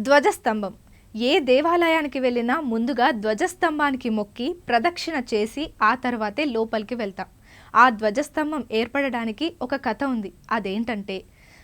ధ్వజస్తంభం. ఏ దేవాలయానికి వెళ్ళినా ముందుగా ధ్వజస్తంభానికి మొక్కి ప్రదక్షిణ చేసి ఆ తర్వాతే లోపలికి వెళ్తాం. ఆ ధ్వజస్తంభం ఏర్పడడానికి ఒక కథ ఉంది. అదేంటంటే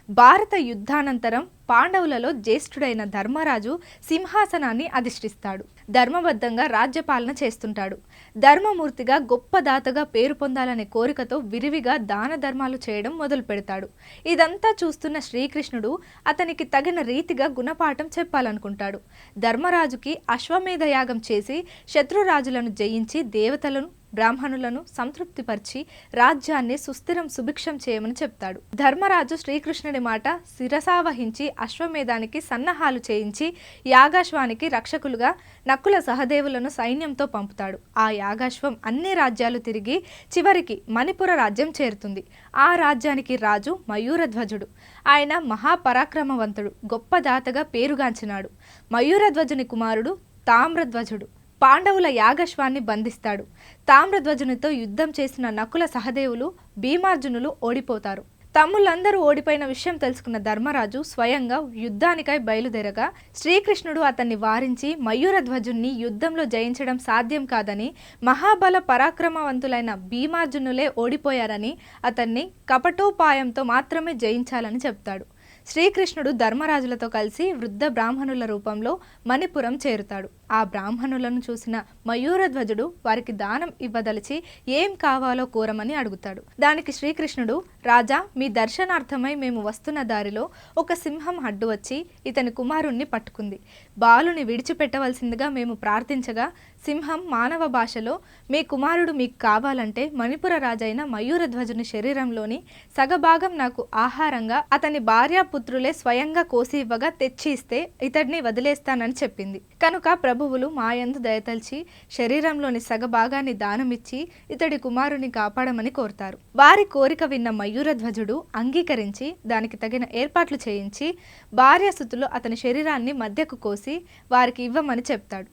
భారత యుద్ధానంతరం పాండవులలో జ్యేష్ఠుడైన ధర్మరాజు సింహాసనాన్ని అధిష్ఠిస్తాడు. ధర్మబద్ధంగా రాజ్యపాలన చేస్తుంటాడు. ధర్మమూర్తిగా గొప్ప దాతగా పేరు పొందాలనే కోరికతో విరివిగా దాన ధర్మాలు చేయడం మొదలు పెడతాడు. ఇదంతా చూస్తున్న శ్రీకృష్ణుడు అతనికి తగిన రీతిగా గుణపాఠం చెప్పాలనుకుంటాడు. ధర్మరాజుకి అశ్వమేధ యాగం చేసి శత్రురాజులను జయించి దేవతలను బ్రాహ్మణులను సంతృప్తిపరిచి రాజ్యాన్ని సుస్థిరం సుభిక్షం చేయమని చెప్తాడు. ధర్మరాజు శ్రీకృష్ణుడి మాట శిరసావహించి అశ్వమేధానికి సన్నాహాలు చేయించి యాగాశ్వానికి రక్షకులుగా నక్కుల సహదేవులను సైన్యంతో పంపుతాడు. ఆ యాగాశ్వం అన్ని రాజ్యాలు తిరిగి చివరికి మణిపుర రాజ్యం చేరుతుంది. ఆ రాజ్యానికి రాజు మయూరధ్వజుడు. ఆయన మహాపరాక్రమవంతుడు గొప్ప దాతగా పేరుగాంచినాడు. మయూరధ్వజుని కుమారుడు తామ్రధ్వజుడు. పాండవుల యాగశ్వాన్ని బంధిస్తాడు. తామ్రధ్వజునితో యుద్ధం చేసిన నకుల సహదేవులు భీమార్జునులు ఓడిపోతారు. తమ్ముళ్ళందరూ ఓడిపోయిన విషయం తెలుసుకున్న ధర్మరాజు స్వయంగా యుద్ధానికై బయలుదేరగా శ్రీకృష్ణుడు అతన్ని వారించి మయూరధ్వజుణ్ణి యుద్ధంలో జయించడం సాధ్యం కాదని మహాబల పరాక్రమవంతులైన భీమార్జునులే ఓడిపోయారని అతన్ని కపటోపాయంతో మాత్రమే జయించాలని చెప్తాడు. శ్రీకృష్ణుడు ధర్మరాజులతో కలిసి వృద్ధ బ్రాహ్మణుల రూపంలో మణిపురం చేరుతాడు. ఆ బ్రాహ్మణులను చూసిన మయూరధ్వజుడు వారికి దానం ఇవ్వదలిచి ఏం కావాలో కోరమని అడుగుతాడు. దానికి శ్రీకృష్ణుడు రాజా మీ దర్శనార్థమై మేము వస్తున్న దారిలో ఒక సింహం అడ్డు వచ్చి ఇతని కుమారుణ్ణి పట్టుకుంది. బాలుని విడిచిపెట్టవలసిందిగా మేము ప్రార్థించగా సింహం మానవ భాషలో మీ కుమారుడు మీకు కావాలంటే మణిపుర రాజైన మయూరధ్వజుని శరీరంలోని సగభాగం నాకు ఆహారంగా అతని భార్యాపుత్రులే స్వయంగా కోసి ఇవ్వగా తెచ్చి ఇస్తే ఇతడిని వదిలేస్తానని చెప్పింది. కనుక ప్రభువులు మాయందు దయతల్చి శరీరంలోని సగ భాగాన్ని దానమిచ్చి ఇతడి కుమారుని కాపాడమని కోరుతారు. వారి కోరిక విన్న మయూరధ్వజుడు అంగీకరించి దానికి తగిన ఏర్పాట్లు చేయించి భార్యాసుతులు అతని శరీరాన్ని మధ్యకు కోసి వారికి ఇవ్వమని చెప్తాడు.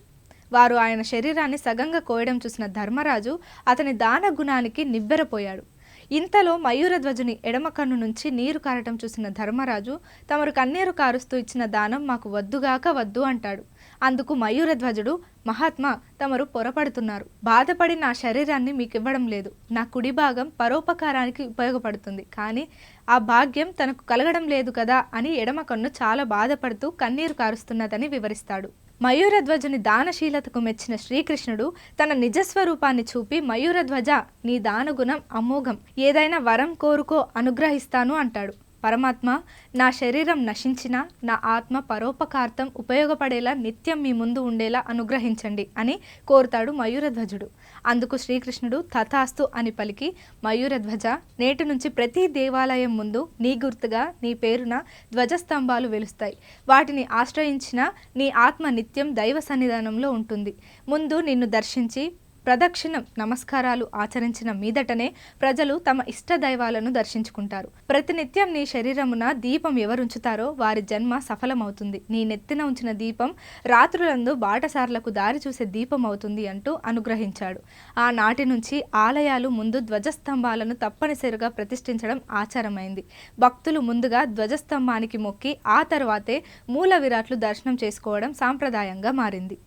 వారు ఆయన శరీరాన్ని సగంగా కోయడం చూసిన ధర్మరాజు అతని దాన గుణానికి నిబ్బెరపోయాడు. ఇంతలో మయూరధ్వజుని ఎడమ కన్ను నుంచి నీరు కారటం చూసిన ధర్మరాజు తమరు కన్నీరు కారుస్తూ ఇచ్చిన దానం మాకు వద్దుగాక వద్దు అంటాడు. అందుకు మయూరధ్వజుడు మహాత్మా తమరు పొరపడుతున్నారు. బాధపడి నా శరీరాన్ని మీకు ఇవ్వడం లేదు. నా కుడి భాగం పరోపకారానికి ఉపయోగపడుతుంది. కానీ ఆ భాగ్యం తనకు కలగడం లేదు కదా అని ఎడమ కన్ను చాలా బాధపడుతూ కన్నీరు కారుస్తున్నదని వివరిస్తాడు. మయూరధ్వజుని దానశీలతకు మెచ్చిన శ్రీకృష్ణుడు తన నిజస్వరూపాన్ని చూపి మయూరధ్వజ నీ దానగుణం అమోఘం. ఏదైనా వరం కోరుకో అనుగ్రహిస్తాను అంటాడు. పరమాత్మ నా శరీరం నశించిన నా ఆత్మ పరోపకార్థం ఉపయోగపడేలా నిత్యం మీ ముందు ఉండేలా అనుగ్రహించండి అని కోరుతాడు మయూరధ్వజుడు. అందుకు శ్రీకృష్ణుడు తథాస్తు అని పలికి మయూరధ్వజ నేటి నుంచి ప్రతి దేవాలయం ముందు నీ గుర్తుగా నీ పేరున ధ్వజస్తంభాలు వెలుస్తాయి. వాటిని ఆశ్రయించిన నీ ఆత్మ నిత్యం దైవ సన్నిధానంలో ఉంటుంది. ముందు నిన్ను దర్శించి ప్రదక్షిణం నమస్కారాలు ఆచరించిన మీదటనే ప్రజలు తమ ఇష్ట దైవాలను దర్శించుకుంటారు. ప్రతినిత్యం నీ శరీరమున దీపం ఎవరుంచుతారో వారి జన్మ సఫలమవుతుంది. నీ నెత్తిన ఉంచిన దీపం రాత్రులందు బాటసార్లకు దారి చూసే దీపం అవుతుంది అంటూ అనుగ్రహించాడు. ఆనాటి నుంచి ఆలయాలు ముందు ధ్వజస్తంభాలను తప్పనిసరిగా ప్రతిష్ఠించడం ఆచారమైంది. భక్తులు ముందుగా ధ్వజస్తంభానికి మొక్కి ఆ తర్వాతే మూల విరాట్లు దర్శనం చేసుకోవడం సాంప్రదాయంగా మారింది.